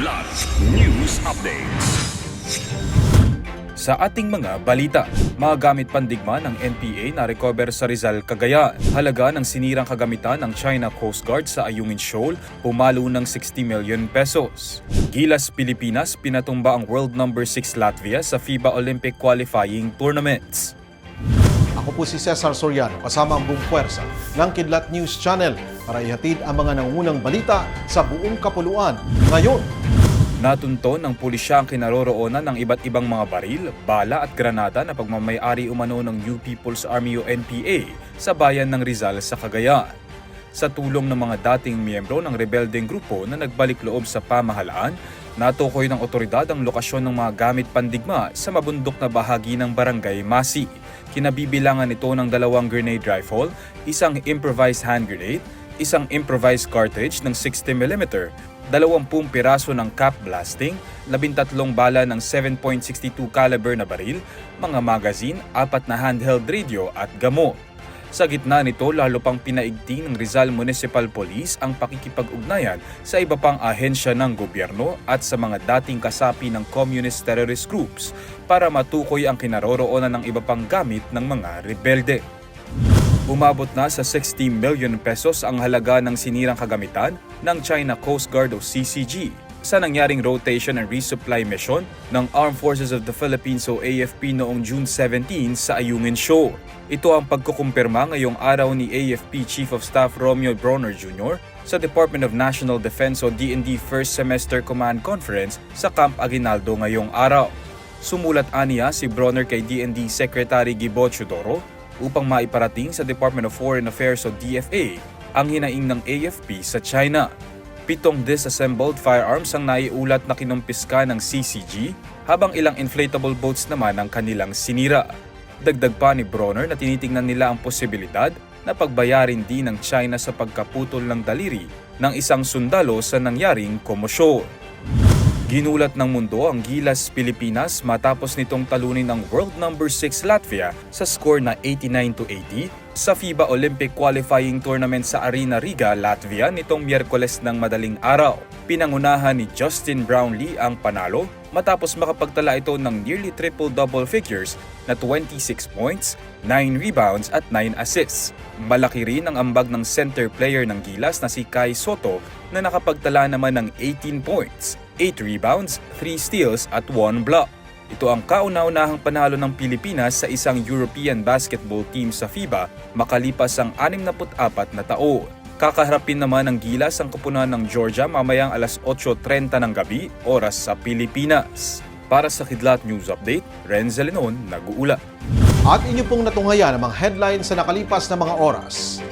Kidlat News Updates. Sa ating mga balita, mga gamit pandigma ng NPA na recover sa Rizal, Cagayan. Halaga ng sinirang kagamitan ng China Coast Guard sa Ayungin Shoal, pumalo ng 60 million pesos. Gilas, Pilipinas, pinatumba ang world number 6 Latvia sa FIBA Olympic Qualifying Tournaments. Ako po si Cesar Soriano kasama ang buong puwersa ng Kidlat News Channel para ihatid ang mga nangunang balita sa buong kapuluan. Ngayon, Natunto ng pulisya ang kinaroroonan ng iba't ibang mga baril, bala at granada na pagmamayari umano ng New People's Army o NPA sa bayan ng Rizal sa Cagayan. Sa tulong ng mga dating miyembro ng rebeldeng grupo na nagbalik loob sa pamahalaan, natukoy ng otoridad ang lokasyon ng mga gamit pandigma sa mabundok na bahagi ng barangay Masi. Kinabibilangan ito ng dalawang grenade rifle, isang improvised hand grenade, isang improvised cartridge ng 60mm, 20 piraso ng cap blasting, 13 bala ng 7.62 caliber na baril, mga magazine, apat na handheld radio at gamot. Sa gitna nito, lalo pang pinaigting ng Rizal Municipal Police ang pakikipag-ugnayan sa iba pang ahensya ng gobyerno at sa mga dating kasapi ng communist terrorist groups para matukoy ang kinaroroonan ng iba pang gamit ng mga rebelde. Umabot na sa 60 million pesos ang halaga ng sinirang kagamitan ng China Coast Guard o CCG sa nangyaring rotation and resupply mission ng Armed Forces of the Philippines o AFP noong June 17 sa Ayungin Shoal. Ito ang pagkukumpirma ngayong araw ni AFP Chief of Staff Romeo Bronner Jr. sa Department of National Defense o DND First Semester Command Conference sa Camp Aguinaldo ngayong araw. Sumulat aniya si Bronner kay DND Secretary Gibo Chodoro upang maiparating sa Department of Foreign Affairs o DFA ang hinaing ng AFP sa China. Pitong disassembled firearms ang naiulat na kinumpiska ng CCG habang ilang inflatable boats naman ang kanilang sinira. Dagdag pa ni Bronner na tinitingnan nila ang posibilidad na pagbayarin din ng China sa pagkaputol ng daliri ng isang sundalo sa nangyaring komosyon. Ginulat ng mundo ang Gilas Pilipinas matapos nitong talunin ng world number 6 Latvia sa score na 89 to 80 sa FIBA Olympic Qualifying Tournament sa Arena Riga, Latvia nitong Miyerkules ng madaling araw. Pinangunahan ni Justin Brownlee ang panalo matapos makapagtala ito ng nearly triple double figures na 26 points, 9 rebounds at 9 assists. Malaki rin ang ambag ng center player ng Gilas na si Kai Soto na nakapagtala naman ng 18 points, 8 rebounds, 3 steals at 1 block. Ito ang kauna-unahang panalo ng Pilipinas sa isang European basketball team sa FIBA makalipas ang 64 na taon. Kakaharapin naman ng Gilas ang kupunan ng Georgia mamayang alas 8.30 ng gabi, oras sa Pilipinas. Para sa Kidlat News Update, Renzo Lenon, nag-uula. at inyo pong natunghayan ang mga headlines sa nakalipas na mga oras.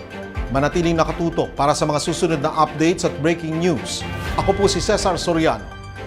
Manatiling nakatutok para sa mga susunod na updates at breaking news. Ako po si Cesar Soriano,